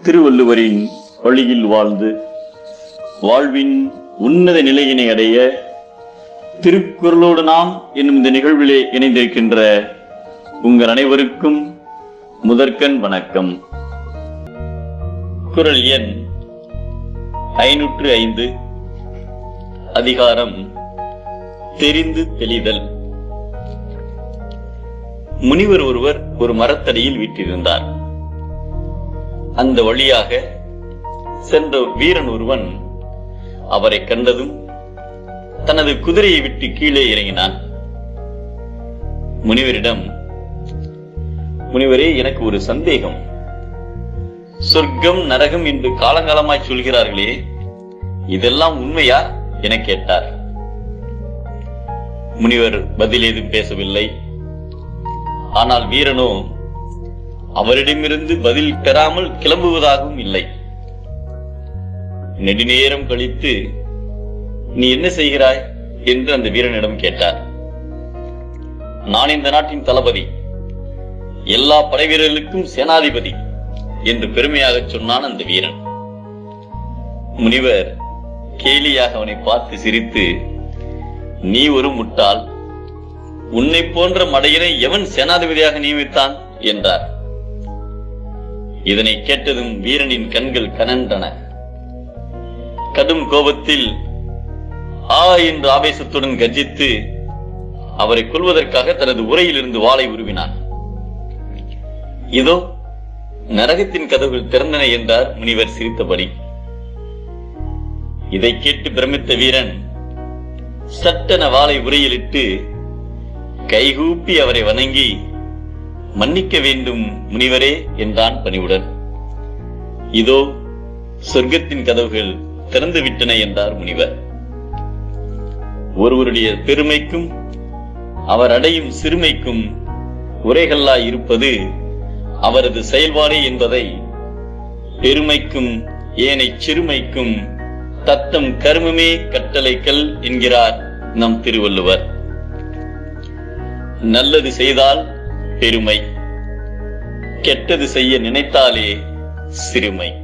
திருவள்ளுவரின் வழியில் வாழ்ந்து வாழ்வின் உன்னத நிலையினை அடைய திருக்குறளோடு நாம் என்னும் இந்த நிகழ்விலே இணைந்திருக்கின்ற உங்கள் அனைவருக்கும் முதற்கண் வணக்கம். குறள் எண் ஐநூற்று ஐந்து. அதிகாரம் தெரிந்து தெளிதல். முனிவர் ஒருவர் ஒரு மரத்தடியில் வீற்றிருந்தார். அந்த வழியாக சென்ற வீரன் ஒருவன் அவரை கண்டதும் தனது குதிரையை விட்டு கீழே இறங்கினான். முனிவரிடம் முனிவரே எனக்கு ஒரு சந்தேகம். சொர்க்கம் நரகம் என்று காலங்காலமாய் சொல்கிறார்களே இதெல்லாம் உண்மையா? என கேட்டார். முனிவர் பதில் ஏதும் பேசவில்லை. ஆனால் வீரனோ அவரிடமிருந்து பதில் பெறாமல் கிளம்புவதாகவும் இல்லை. நெடுநேரம் கழித்து நீ என்ன செய்கிறாய்? என்று அந்த வீரனிடம் கேட்டார். நான் இந்த நாட்டின் தளபதி. எல்லா படை வீரர்களுக்கும் சேனாதிபதி என்று பெருமையாக சொன்னான் அந்த வீரன். முனிவர் கேலியாக அவனை பார்த்து சிரித்து நீ ஒரு முட்டாள். உன்னை போன்ற மடையனை எவன் சேனாதிபதியாக நியமித்தான்? என்றார். இதனை கேட்டதும் வீரனின் கண்கள் கனன்றன கடும் கோபத்தில் ஆ என்று ஆவேசத்துடன் கர்ஜித்து அவரை கொல்வதற்காக தனது உரையிலிருந்து வாளை உருவினான். இதோ நரகத்தின் கதவுகள் திறந்தன என்றார் முனிவர் சிரித்தபடி. இதை கேட்டு பிரமித்த வீரன் சட்டென வாளை உரையிலிட்டு கைகூப்பி அவரை வணங்கி மன்னிக்க வேண்டும் முனிவரே என்றான் பணிவுடன். இதோ சொர்க்கத்தின் கதவுகள் திறந்து விட்டன என்றார் முனிவர். ஒருவருடைய பெருமைக்கும் அவர் அடையும் சிறுமைக்கும் உரைகளாய் இருப்பது அவரது செயல்பாடே என்பதை பெருமைக்கும் ஏனை சிறுமைக்கும் தத்தம் கருமமே கட்டளைக்கல் என்கிறார் நம் திருவள்ளுவர். நல்லது செய்தால் பெருமை. கெட்டது செய்ய நினைத்தாலே சிறுமை.